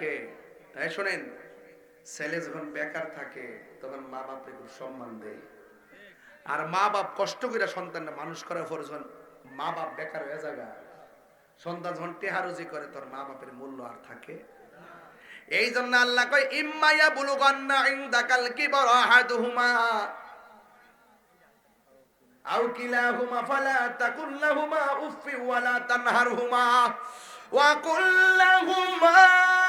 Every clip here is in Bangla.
থাকে। তাই শোনেন, ছেলে যখন বেকার থাকে, তখন মা বাপকে খুব সম্মান দেয়। আর মা বাপ কষ্ট করে সন্তানটা মানুষ করার পর যখন মা বাপ বেকার হয়ে যাগা সন্তান যখন টেহারুজি করে, তোর মা বাপের মূল্য আর থাকে। এই জন্য আল্লাহ কয় ইম্মাইয়া বুলুগান্না ইনদাকাল কিবর আহাদুহুমা। আও কিলাহুমা ফালা তাকুল লাহুমা উফি ওয়ালা তানহারহুমা। ওয়া কুল লাহুমা।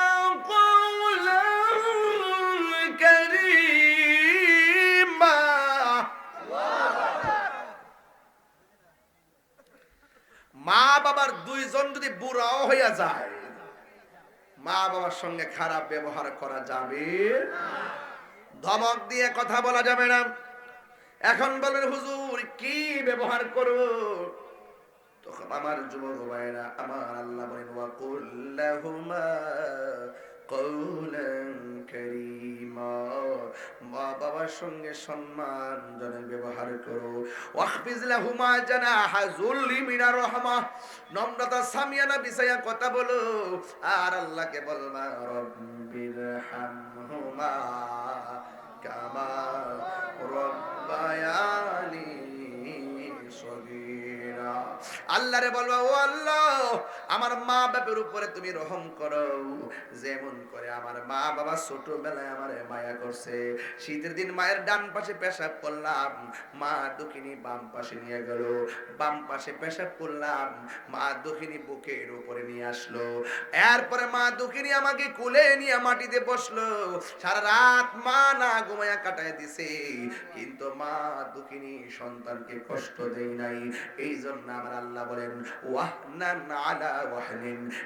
বুড়াও হইয়া যায়। মা বাবার সঙ্গে খারাপ ব্যবহার করা যাবে ধমক দিয়ে কথা বলা যাবে না। এখন বলেন, হুজুর, কি ব্যবহার করব? তখন আমার যুবক ভাইরা আমার আল্লাহ বলেন, ওয়া কুল্লাহুমা মা বাবার সঙ্গে সম্মান জনক ব্যবহার করো। ওয়াহফিজ লাহুমা জানাহা যুল্লি মিনার রাহমা। নম্রতা সামিয়ানা বিছায়া কথা বলো। আর আল্লাহকে বলবা রব্বির হামহুমা। কামা রব্বায়ানি সগীরা। আল্লাহরে বলবা, ও আল্লাহ আমার মা বাপের উপরে তুমি রহম করো। যেমন করে আমার মা বাবা ছোটবেলায় আমার মায়া করছে। শীতের দিন মায়ের ডান পাশে পেশাব করলাম, মা দক্ষিণী বাম পাশে নিয়ে গেল। বাম পাশে পেশাব করলাম, মা দক্ষিণী বুকের উপরে নিয়ে আসলো। এরপরে মা দক্ষিণী আমাকে কোলে নিয়ে মাটিতে বসল। সারা রাত মা না ঘুমায়া কাটায় দিছে। কিন্তু মা দুঃখিনী সন্তানকে কষ্ট দেয় নাই। এই জন্য আমার আল্লাহ বলেন, ওয়াহনান আলা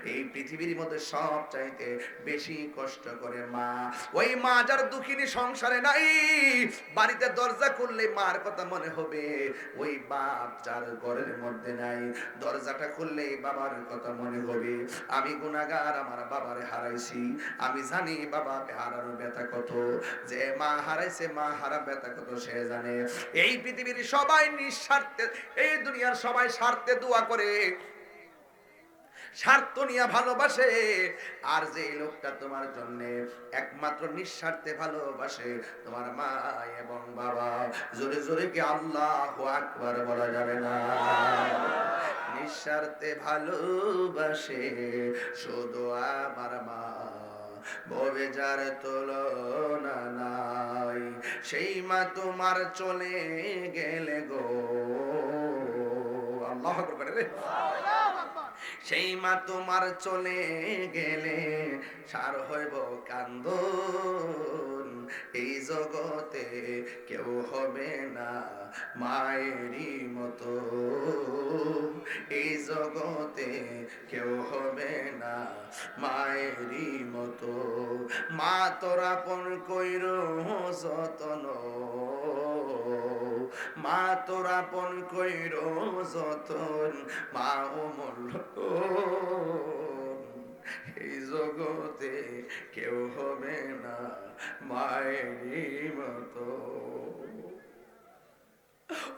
এই পৃথিবীর মধ্যে সব চাইতে বেশি কষ্ট করে মা। ওই মা যার দুঃখিনী সংসারে নাই, বাড়িতে দরজা খুললে মার কথা মনে হবে। ওই বাপ যার ঘরের মধ্যে নাই, দরজাটা খুললে বাবার কথা মনে হবে। আমি গুনাগার আমার বাবারে হারাইছি। আমি জানি বাবা হারানো ব্যথা কত। যে মা হারাইছে, মা হারা ব্যথা কত সে জানে। এই পৃথিবীর সবাই নিঃস্বার্থে, এই দুনিয়ার সবাই স্বার্থে দোয়া করে। স্বার্থ নিয়ে ভালোবাসে। আর যে লোকটা তোমার জন্য একমাত্র নিঃস্বার্থে ভালোবাসে, তোমার মা এবং বাবা, জোরে জোরে কি আল্লাহ আকবার বলা যাবে না? নিঃস্বার্থে ভালোবাসে শুধু আমার মা। ববে যার তুলনা নাই, সেই মা তোমার চলে গেলে গো। আল্লাহ সেই মা তোমার চলে গেলে সার হইব কান্দন। এই জগতে কেউ হবে না মায়েরই মতো। এই জগতে কেউ হবে না মায়েরই মতো। মা তোরা পন কইর যতন। মা তোরা পন কইর যতন, মা অমূল্য এই জগতে কেউ হবে না মায়েরই মতো।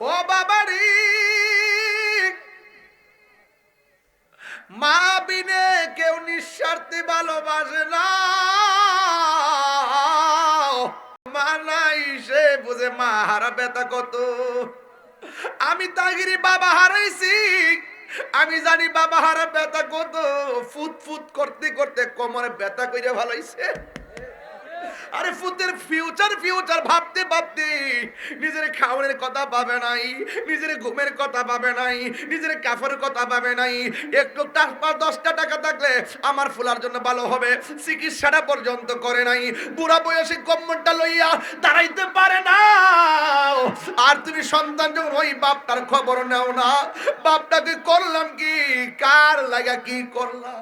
ও বাবারি, মা বিনে কেউ নিঃস্বার্থে ভালোবাসে না। নাই, সে বুঝে মা হারা ব্যথা কত। আমি তাগিরি বাবা হারাইছি, আমি জানি বাবা হারা ব্যথা কত। ফুট ফুট করতে করতে কোমরে ব্যথা করে ভালাইছে। আরে ফুতের ফিউচার ফিউচার ভাবতে ভাবতে। নিজের খাওয়ানোর কথা পাবে নাই, নিজের ঘুমের কথা পাবে নাই, নিজের কাফের কথা পাবে নাই। একটু পাঁচ দশটা টাকা থাকলে আমার ফুলার জন্য ভালো হবে। চিকিৎসাটা পর্যন্ত করে নাই। বুড়া বয়সে কম্মনটা লইয়া দাঁড়াইতে পারে না। আর তুমি সন্তান যখন ওই বাপটার খবর নাও না, বাপটাকে করলাম কি? কার লাগা কি করলাম?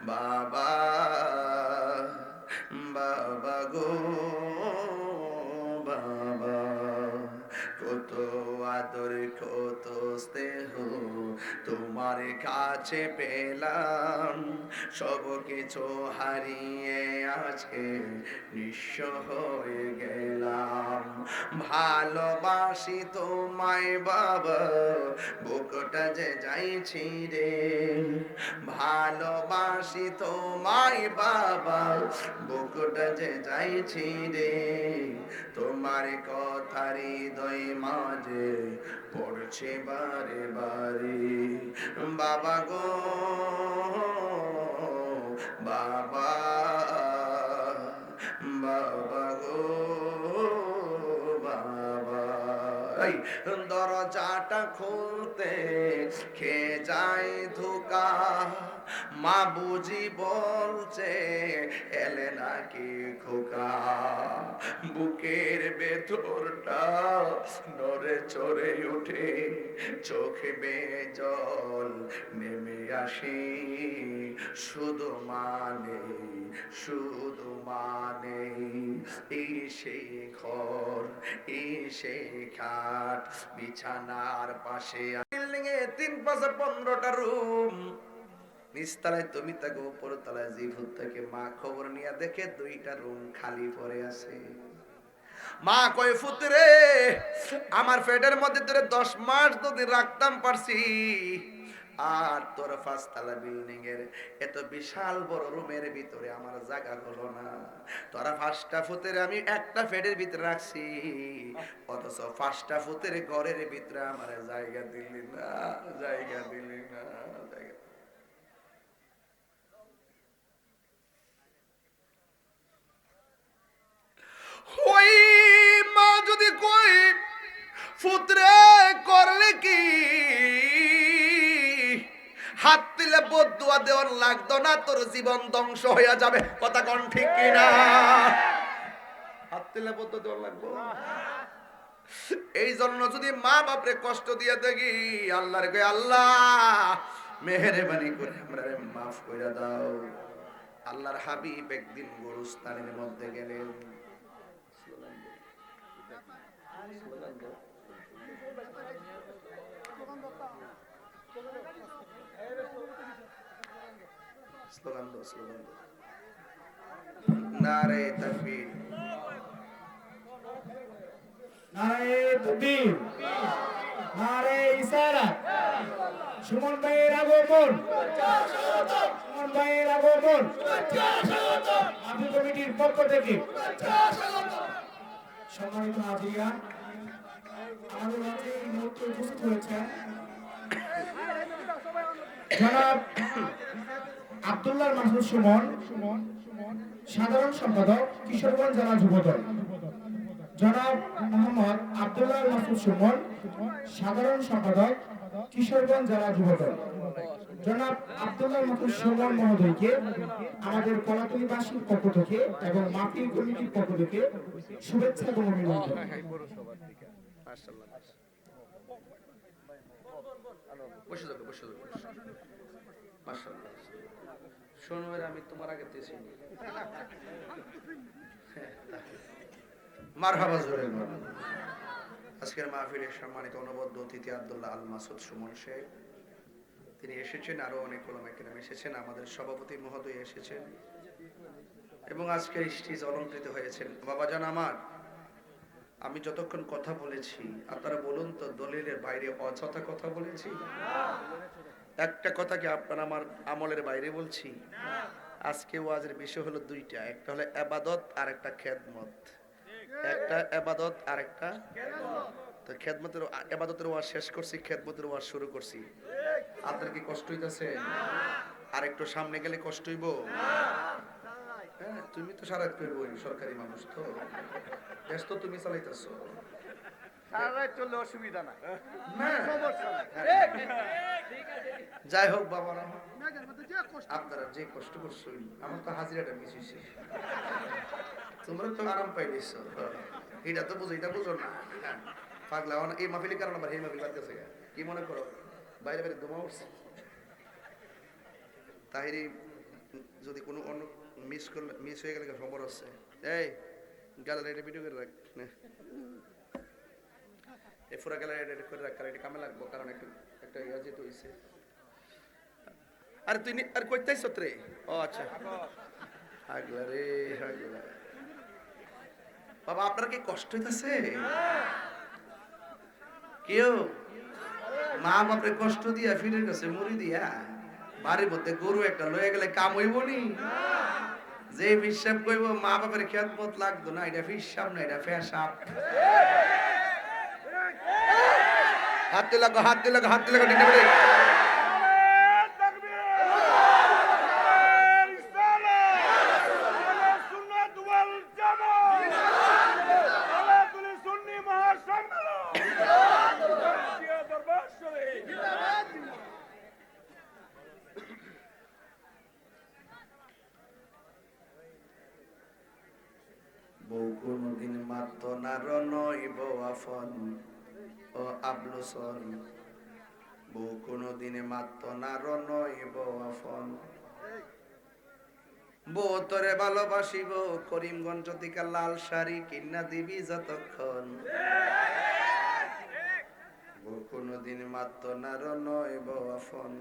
বাবা কাছে পেলাম। সব কিছু হারিয়ে আজকে নিঃস্ব হয়ে গেলাম। ভালোবাসি তোমায় বাবা, বুকটা যে যাইছি রে। ভালোবাসি তোমায় বাবা, বুকটা যে যাইছি রে। তোমার কথা হৃদয় মাঝে পড়ছে বারে বারে। বাবা গো, বাবা বাবা গো, বাবা। দরজাটা খুলতে খে যায় ধোকা? মা বুঝি বলছে, এলে নাকি খোকা? নড়ে চড়ে উঠে চোখে জল নেমে আসে। শুধু মানে শুধু মানে ঘর খাট বিছানার পাশে বিল্ডিং এ তিন পাশে পনেরোটা রুম নিচতলায় তুমি তাকে উপর তলায় জিভুর থেকে মা খবর নিয়ে দেখে দুইটা রুম খালি পড়ে আছে। মা কয় ফুতরে আমার পেটের মধ্যে তোরে দশ মাস যদি রাখতাম পারছি, আর তোর পাঁচতলা বিল্ডিং এর এত বিশাল বড় রুমের ভিতরে আমার জায়গা হলো না। তোরা পাঁচটা ফুতের আমি একটা ফেডের ভিতরে রাখছি, অথচ পাঁচটা ফুতের ঘরের ভিতরে আমার জায়গা দিলি না, জায়গা দিলি না, জায়গা ওই মা যদি কই, ফুতরে করলে কি? হাত দিলে বদুয়া দেওয়ার লাগতো না, তোর জীবন ধ্বংস হইয়া যাবে। কথা কোন ঠিক কিনা? হাত দিলে বদুয়া দেওয়ার লাগবো? এই জন্য যদি মা বাপরে কষ্ট দিয়ে দেখি, আল্লাহর কই আল্লাহ, মেহেরবানি করে আমরা মাফ করে দাও। আল্লাহর হাবিব একদিন গরুস্থানের মধ্যে গেলেন। স্লোগান দাও স্লোগান দাও নারে তাকবীর নারে তকবীর নারে ইসারাত সুমন ভাইয়ের আগমন সুমন ভাইয়ের আগমন আবু কমিটির পক্ষ থেকে সম্মানিত হাজিরা। আমাদের মাঝে এই মুহূর্তে উপস্থিত হয়েছেন। জনাব আব্দুল্লাহ মাহমুদ সুমন, সাধারণ সম্পাদক, কিশোরগঞ্জ জেলা যুবদল। জনাব মোহাম্মদ আব্দুল্লাহ মাসুদ সুমন, সাধারণ সম্পাদক, কিশোরগঞ্জ জেলা যুবদল। জনাব আব্দুল্লাহ মাসুদ সুমন মহোদয়কে, আমাদের কলাতলিবাসীর পক্ষ থেকে এবং মাপিল কমিটির পক্ষ থেকে শুভেচ্ছা এবং অভিনন্দন। শোনো এর আমি তোমার আগে বলো। আজকের মাহফিলের সম্মানিত অনবদ্য অতিথি আব্দুল্লাহ আল মাসুদ সুমন শেখ। তিনি এসেছেন, আরও অনেক ওলামা কেরাম এসেছেন, আমাদের সভাপতি মহোদয় এসেছেন। এবং আজকের স্টেজ অলঙ্কৃত হয়েছেন বাবাজান আমার, আমি যতক্ষণ কথা বলেছি, আপনারা বলুন তো দলিলের বাইরে অযথা কথা বলেছি? একটা কথা কি আপনারা আমার আমলের বাইরে বলছি? আজকে ওয়াজের বিষয় হলো দুইটা, একটা হলো আবাদত আর একটা খেদমত। একটা আবাদত আর একটা তো খেদমতের আবাদতের ওয়াজ শেষ করছি, খেদমতের ওয়াজ শুরু করছি। আপনার কি কষ্ট হইতাছে? আর একটু সামনে গেলে কষ্ট হইব? হ্যাঁ তুমি তো সারা করবই সরকারি মানুষ তো। দেশ তো তুমি চালাইতেছো। চললে অসুবিধা না। যাই হোক বাবারা আপনারা যে কষ্ট করছেন আমার তো হাজিরাটা তো তোমরা তো আরাম পাই নিছ এটা তো বুঝো এটা বুঝো না। পাগলা এই মাহফিলের কারণে আবার এই মাহফিল বাদ গেছে কি মনে করো? বাইরে বাইরে দমা উঠছে। তাহিরি যদি কোনো অন্য মিস করলে মিস হয়ে গেলে খবর আছে। এই গালা এটা ভিডিও করে রাখ। এই ফুরা গেলে এটা করে রাখ কারণ এটা কামে লাগবো কারণ একটু একটা ইয়া যেতে হইছে। আরে তুই আর কইতেই সত্রে ও আচ্ছা। আগলা রে আগলা। বাবা আপনার কি কষ্ট হইতাছে? কেউ মা বাপরে কষ্ট দিয়া ফিরে গেছে মুড়ি দিয়া, বাড়ির মধ্যে গরু একটা লয়ে গেলে কাম হইব নি? যে হিসাব কইব, মা বাপের খেদমত লাগতো না, এটা হিসাব না, এটা ফেসাব হাত দিলাগো হাত দিলাগো হাত দিলাগো টিনে। বউ কোনদিন মাত্র নার নইব আফন ও আবলুসন। বউ কোনদিন মাত্র নার নইব আফন। বউ তোরে ভালোবাসিব, করিমগঞ্জ থেকে লাল শাড়ি কিনা দিবি যতক্ষণ। কোনদিন মাত্র নার নইব আফন।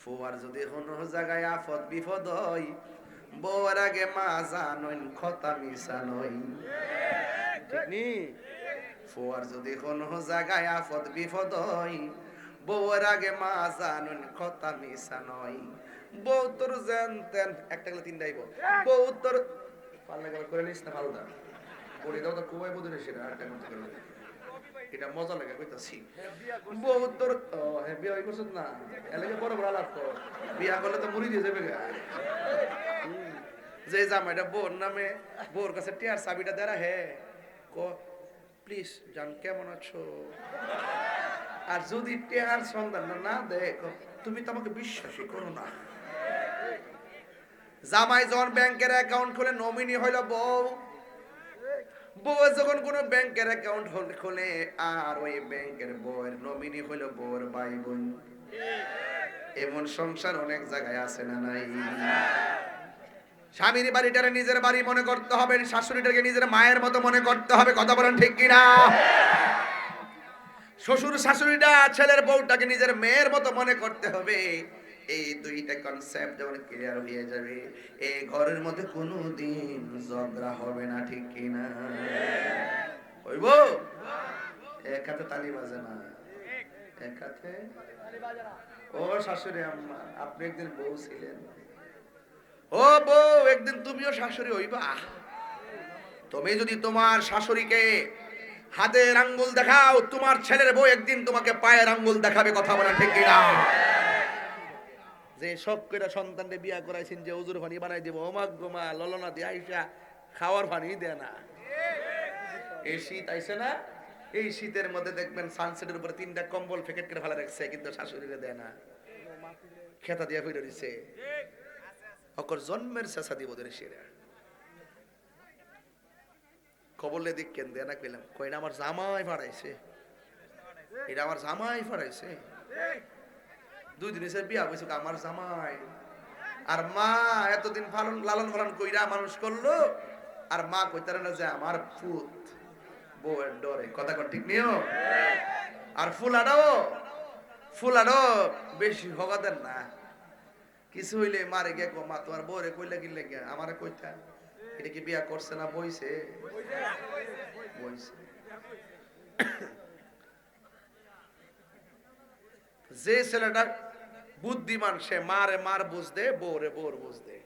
ফুয়ার যদি কোনো জায়গায় আফদ বিপদ হয় বউর আগে মা জানইন, খতা মিশা নই ঠিক নি? ফুয়ার যদি কোনো জায়গায় আফদ বিপদ হয় বউর আগে মা জানইন, খতা মিশা নই বউ তোর জানতেন একটা গেলে তিনটাই বউ বউ তোর পাল্লা গেল করে নিস না পাল্লা পড়ে দাও তো, খুবই বুঝে সেটা আরেকটা করতে এটা মজা লাগে কইতাছি। ও হ্যাঁ বিয়া হই করছত না। এলাকে বড় বড় লাভ কর বিয়া করলে তো মুড়ি দিয়ে যাবে গা। যে জামাইটা বোর নামে বোর কাছে টিয়ার চাবিটা দেরা হে। ক প্লিজ জান কেমন আছো? আর যদি টিয়ার সন্ধান না দেয় তুমি তো আমাকে বিশ্বাসই করো না। জামাই জন ব্যাংকের অ্যাকাউন্ট খুলে নমিনি হইল বউ। যখন কোনো ব্যাংকের অ্যাকাউন্ট খোলে আর ওই ব্যাংকের বউয়ের নমিনি ভাই বোন এমন সংসার অনেক জায়গায় আছে না নাই? স্বামীর বাড়িটারে নিজের বাড়ি মনে করতে হবে, শাশুড়িটাকে নিজের মায়ের মতো মনে করতে হবে, কথা বলেন ঠিক কিনা? শ্বশুর শাশুড়িটা, ছেলের বউটাকে নিজের মেয়ের মতো মনে করতে হবে। এই দুইটা কনসেপ্ট যখন ক্লিয়ার হয়ে যাবে এই ঘরের মধ্যে কোনো দিন ঝগড়া হবে না, ঠিক কিনা হইব? এক হাতে তালি বাজে না। এক হাতে ও শাশুড়ি আম্মা, আপনি একদিন বউ ছিলেন। ও বউ, একদিন তুমিও শাশুড়ি হইবা। তুমি যদি তোমার শাশুড়িকে হাতের আঙ্গুল দেখাও, তোমার ছেলের বউ একদিন তোমাকে পায়ের আঙ্গুল দেখাবে কথা বলা ঠিক কিনা যে সব কইরা সন্তানকে বিয়া করাইছেন যে উজুর পানি বানাই দিব। ওমাক গোমা ললনা দিয়ে আইসা খাওয়ার পানি দেয় না। এই শীত আইছে না, এই শীতের মধ্যে দেখবেন সানসেটের উপরে তিনটা কম্বল প্যাকেট করে ফেলা রাখছে, কিন্তু শাশুড়িরে দেয় না। খেতা দিয়া ফিরে দিছে অকর জন্মের চেঁচা দিব ধরে সেরা। কবলে দিক কেন দেয় না কইলাম, কইনা আমার জামাই ফাড়াইছে। এটা আমার জামাই ফাড়াইছে। দুই এসে বিয়া বসে আমার জামাই। আর মা এতদিন পালন লালন পালন কইরা মানুষ করল, আর মা কইতারে না যে আমার ফুত বউয়ের ডরে। কথা কর ঠিক নিও আর ফুল আডাও, ফুল আডো বেশি হগাতেন না। কিছু হইলে মারে গে কো মা, তোমার বউরে কইলে কিনলে গে আমারে কইতা, এটা কি বিয়া করছে না বইছে? বইছে। যে ছেলেটা বুদ্ধিমান সে, মারে মার বুঝদে বউরে বউর বুঝদে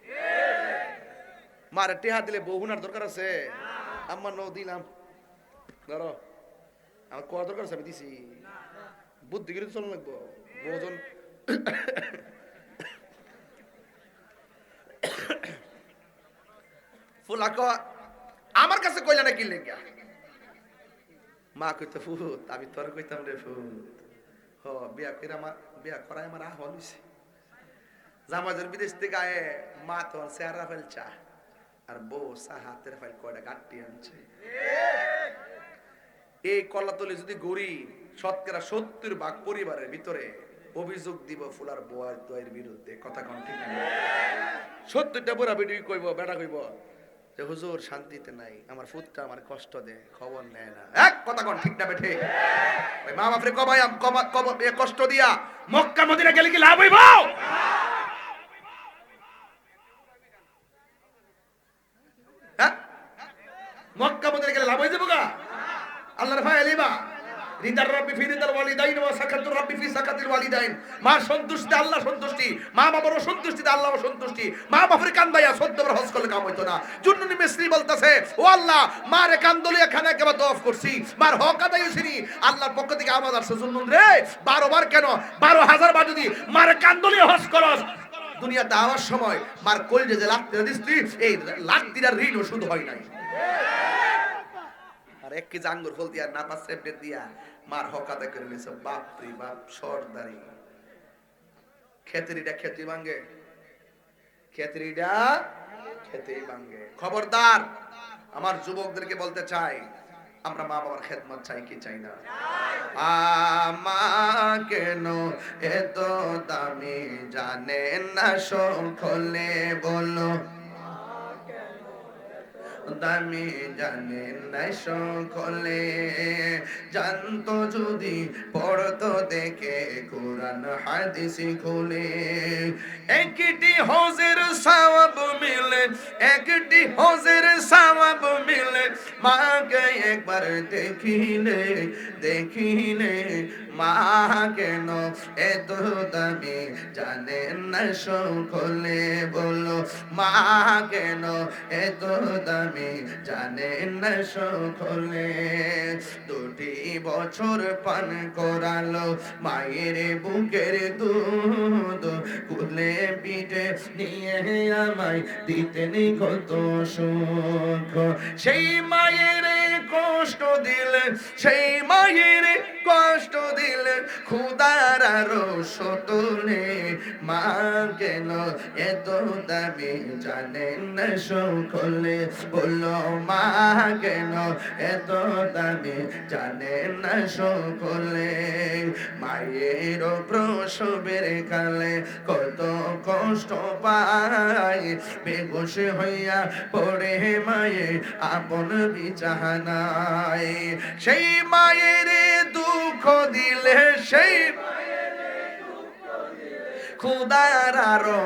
মারে টেহা দিলে বউ হুনার দরকার আছে? আমার নৌ, দিলাম। ধরো, আমার কোয়া দরকার আছে আমি দিছি। বুদ্ধি করে চল লাগবো। বউজন ফুলা ক আমার কাছে কইলা না কি লেগা? মা কইতে ফুত আমি তোর কইতাম রে ফুত হ, বিয়া কইরা আমার বিয়া আমার আহ্বান হইছে। জামাজের বিদেশ থেকে আয়ে মা চেহারা আর বউ হাতের ফাইল কয়টা আনছে। এই কলাতলে যদি গড়ি শতকরা সত্তর ভাগ পরিবারের ভিতরে অভিযোগ দিব ফুলার বোয়ার দয়ের বিরুদ্ধে, কথা কন ঠিক সত্তরটা বুড়া বিডি কইব বেটা কইব। যে হুজুর শান্তিতে নাই, আমার ফুটটা আমার কষ্ট দেয় খবর নেয় না। এক কথা কন, ঠিক না বেঠে? ওই মা বাপরে কবাই কষ্ট দিয়া মক্কা মদিনা গেলে কি লাভ হইব হ্যাঁ মক্কা মদিনা গেলে লাভ হয়ে যাব গা আল্লাহর ভাই আলিমা রিদার রব্বি ফি রিদার ওয়ালিদাইন ওয়া সাকাতুর রব্বি ফি সাকাতিল ওয়ালিদাইন মা সন্তুষ্টি আল্লাহ সন্তুষ্টি, মা বাবার সন্তুষ্টিতে আল্লাহ সন্তুষ্টি। মা বাবার কান্দাইয়া সদ্যবার হজ করলে কাম হইতো না। জুন্নুনি মিস্ত্রি বলতাছে, ও আল্লাহ, মারে কান্দলি, এখানে একেবারে তওয়াফ করছি। মার হক আদায় হইছিনি আল্লাহর পক্ষ থেকে আওয়াজ আসছে জুন্নুন রে 12 বার কেন? 12000 বার যদি মারে কান্দলি, হজ করস। দুনিয়াতে আওয়ার সময় মার কলজে যে লাখ দিস এই দিনার ঋণ ওষুধ হয় নাই। আর এক কেজি আঙ্গুর ফল দিয়া নাপা সেপটে দিয়া মার হক আদায় করে নিছে বাপ রে বাপ, সর্দারি। খেতরিটা খেতে ভাঙ্গে খেতরিটা খেতে ভাঙ্গে খবরদার, আমার যুবকদেরকে বলতে চাই, আমরা মা বাবার খেদমত চাই কি চাই না? আমা কেন এত দামি জানে না সকলে বলো? দামি জানে নাই সকলে। জানতো যদি, পড়তো দেখে, কোরআন, হাদিস খুলে। একটি হজের সওয়াব মিলে, একটি হজের সওয়াব মিলে, মাকে একবার দেখিলে দেখিলে, মা কেন এত দামি? জানেন না সকলে বলো, মা কেন এত দামি? জানেন না সকলে দুটি বছর পান করালো, মায়ের বুকের দুধ কুলে পিঠে নিয়ে আমায় দিতেন কত সুখ সেই মায়ের কষ্ট দিলে সেই মায়ের কষ্ট দিলে খুদার আরও সতলে মা কেন এত দামি জানেন না সকলে। বলল মা কেন এত দামি জানেন না সকলে। মায়ের প্রসবের কালে কত কষ্ট পায়। বেগুস হইয়া পড়ে মায়ে আপন বিছানায়। সেই মায়ের দুঃখ দিলে সেই খুদার আরও